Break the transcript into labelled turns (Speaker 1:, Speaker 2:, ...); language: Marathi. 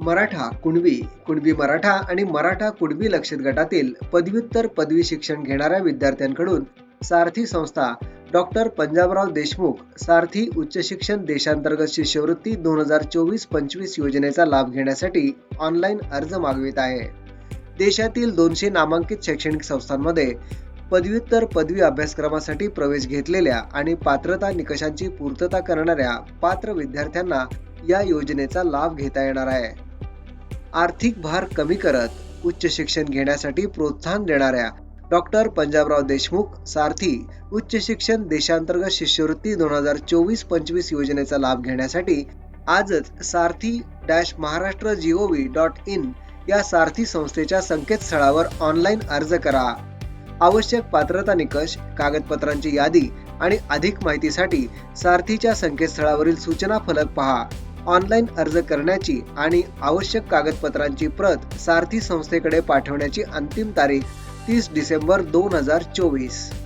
Speaker 1: मराठा कुणबी कुणबी मराठा आणि मराठा कुणबी लक्षित गटातील पदव्युत्तर पदवी शिक्षण घेणाऱ्या विद्यार्थ्यांकडून सारथी संस्था डॉक्टर पंजाबराव देशमुख सारथी उच्च शिक्षण देशांतर्गत शिष्यवृत्ती दोन हजार चोवीस पंचवीस योजनेचा लाभ घेण्यासाठी ऑनलाईन अर्ज मागवित आहे. देशातील दोनशे नामांकित शैक्षणिक संस्थांमध्ये पदव्युत्तर पदवी अभ्यासक्रमासाठी प्रवेश घेतलेल्या आणि पात्रता निकषांची पूर्तता करणाऱ्या पात्र विद्यार्थ्यांना या योजनेचा लाभ घेता येणार आहे. आर्थिक भार कमी करत उच्च शिक्षण घेण्यासाठी प्रोत्साहन देणाऱ्या डॉक्टर पंजाबराव देशमुख सारथी उच्च शिक्षण देशांतर्गत शिष्यवृत्ती दोन हजार चोवीस पंचवीस योजनेचा लाभ घेण्यासाठी आजच Sarathi dash Maharashtra G O V dot in या सारथी संस्थेच्या संकेतस्थळावर ऑनलाईन अर्ज करा. आवश्यक पात्रता निकष कागदपत्रांची यादी आणि अधिक माहितीसाठी सारथीच्या संकेतस्थळावरील सूचना फलक पहा. ऑनलाईन अर्ज करण्याची आणि आवश्यक कागदपत्रांची प्रत सारथी संस्थेकडे पाठवण्याची अंतिम तारीख तीस डिसेंबर दोन हजार चोवीस.